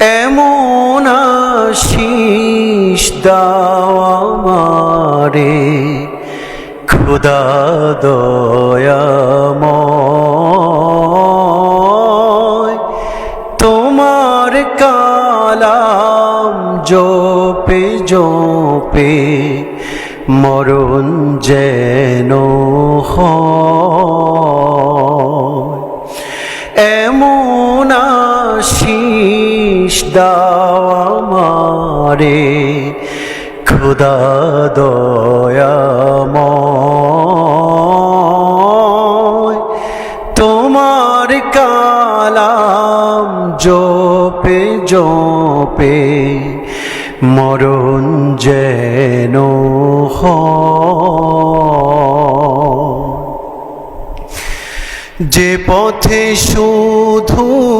এমন আশিস আমারে। খুদা দয়াময় তোমার কালাম জোপে জোপে মরণ যেন হয়। দাও আমারে খুদা দয়াময়। তোমার কালাম জোপে জোপে মরণ যেন যে পথে শুধুই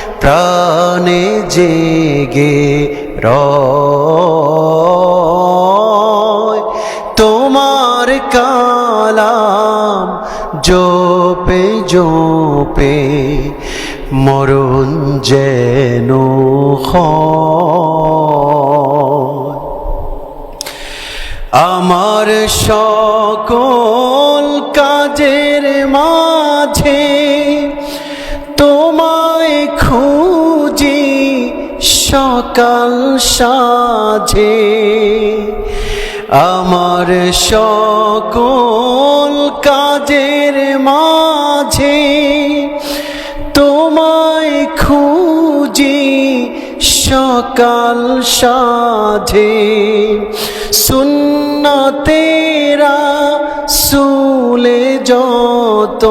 প্রাণে জেগে রয়। তোমার কালাম জোপে জোপে মরণ যেন আমার সকল সকাল সাঝে আমার সকল কাজের মাঝে তোমায় খুঁজি সকাল সাঝে সুন্ন তেরা সুলে যত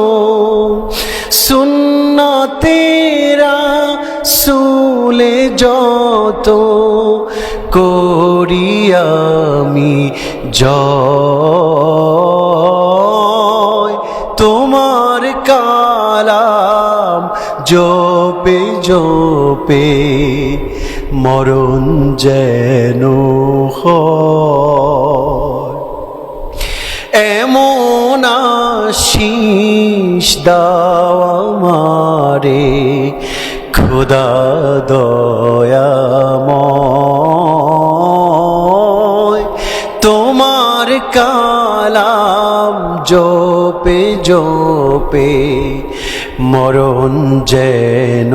সুন্ন তেরা সুলে যত করি আমি জয়। তোমার কালাম জপে জপে, মরণ যেন এমন আশিস দাও আমারে খুদা দয়াময় তোমার কালাম জোপে জোপে মরণ যেন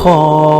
হয়।